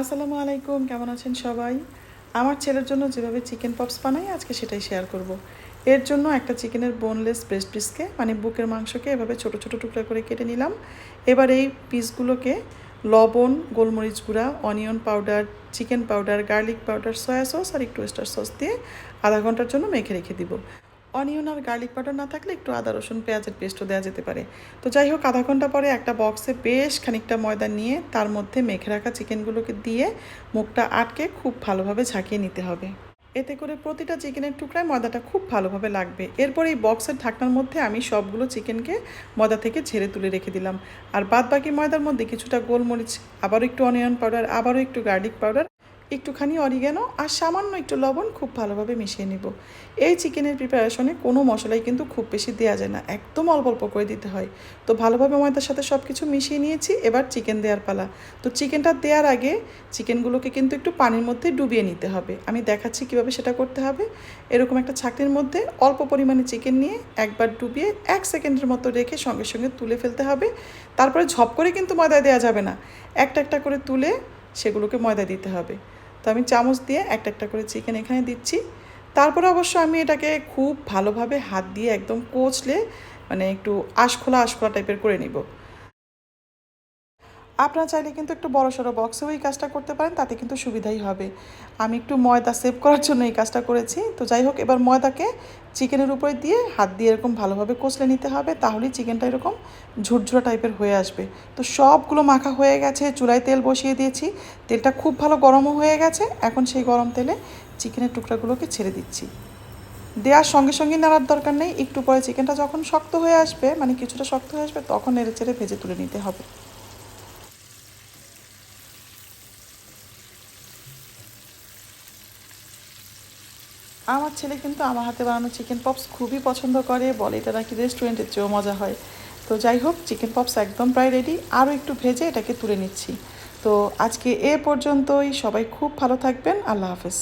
আসসালামু আলাইকুম, কেমন আছেন সবাই? আমার ছেলের জন্য যেভাবে চিকেন পপস বানাই, আজকে সেটাই শেয়ার করব। এর জন্য একটা চিকেনের বোনলেস ব্রেস্ট পিসকে মানে বুকের মাংসকে এভাবে ছোট ছোট টুকরা করে কেটে নিলাম। এবার এই পিসগুলোকে লবণ, গোলমরিচ গুঁড়া onion powder chicken powder garlic powder soya sauce আর একটু ওয়েস্টার সস দিয়ে আধা ঘণ্টার জন্য মেখে রেখে দিব। অনিয়ন আর গার্লিক পাউডার না থাকলে একটু আদা, রসুন পেঁয়াজের পেস্টও দেওয়া যেতে পারে। তো যাই হোক, আধা ঘণ্টা পরে একটা বক্সে বেশ খানিকটা ময়দা নিয়ে তার মধ্যে মেখে রাখা চিকেনগুলোকে দিয়ে মুখটা আটকে খুব ভালোভাবে ঝাঁকিয়ে নিতে হবে। এতে করে প্রতিটা চিকেনের টুকরায় ময়দাটা খুব ভালোভাবে লাগবে। এরপর এই বক্সের ঢাকনার মধ্যে আমি সবগুলো চিকেনকে ময়দা থেকে ঝেড়ে তুলে রেখে দিলাম। আর বাদ বাকি ময়দার মধ্যে কিছুটা গোলমরিচ, আবারও একটু অনিয়ন পাউডার আবারও একটু গার্লিক পাউডার একটুখানি অরিগ্যানো আর সামান্য একটু লবণ খুব ভালোভাবে মিশিয়ে নেব। এই চিকেনের প্রিপারেশনে কোনো মশলাই কিন্তু খুব বেশি দেওয়া যায় না, একদম অল্প অল্প করে দিতে হয়। তো ভালোভাবে ময়দার সাথে সব কিছু মিশিয়ে নিয়েছি, এবার চিকেন দেওয়ার পালা। তো চিকেনটা দেওয়ার আগে চিকেনগুলোকে কিন্তু একটু পানির মধ্যে ডুবিয়ে নিতে হবে। আমি দেখাচ্ছি কীভাবে সেটা করতে হবে। এরকম একটা ছাকনির মধ্যে অল্প পরিমাণে চিকেন নিয়ে একবার ডুবিয়ে এক সেকেন্ডের মতো রেখে সঙ্গে সঙ্গে তুলে ফেলতে হবে। তারপরে ঝপ করে কিন্তু ময়দা দেওয়া যাবে না। একটা একটা করে তুলে সেগুলোকে ময়দা দিতে হবে। তো আমি চামচ দিয়ে একটা একটা করে চিকেন এখানে দিচ্ছি। তারপরে অবশ্য আমি এটাকে খুব ভালোভাবে হাত দিয়ে একদম কোচলে মানে একটু আশখোলা আশখোলা টাইপের করে নিব। আপনারা চাইলে কিন্তু একটু বড় সড়ো বক্সেও এই কাজটা করতে পারেন, তাতে কিন্তু সুবিধাই হবে। আমি একটু ময়দা সেভ করার জন্য এই কাজটা করেছি। তো যাই হোক, এবার ময়দাকে চিকেনের উপরে দিয়ে হাত দিয়ে এরকম ভালোভাবে কষলে নিতে হবে, তাহলেই চিকেনটা এরকম ঝুরঝুরা টাইপের হয়ে আসবে। তো সবগুলো মাখা হয়ে গেছে, চুলায় তেল বসিয়ে দিয়েছি। তেলটা খুব ভালো গরমও হয়ে গেছে, এখন সেই গরম তেলে চিকেনের টুকরাগুলোকে ছেড়ে দিচ্ছি। দেওয়ার সঙ্গে সঙ্গে নাড়ার দরকার নেই, একটু পরে চিকেনটা যখন শক্ত হয়ে আসবে মানে কিছুটা শক্ত হয়ে আসবে, তখন নেড়ে চেড়ে ভেজে তুলে নিতে হবে। আমার ছেলে কিন্তু আমার হাতে বানানো চিকেন পপস খুবই পছন্দ করে, বলে এটা নাকি রেস্টুরেন্টের চেয়েও মজা হয়। তো যাই হোক চিকেন পপস একদম প্রায় রেডি আরও একটু ভেজে এটাকে তুলে নিচ্ছি। তো আজকে এ পর্যন্তই, সবাই খুব ভালো থাকবেন, আল্লাহ হাফেজ।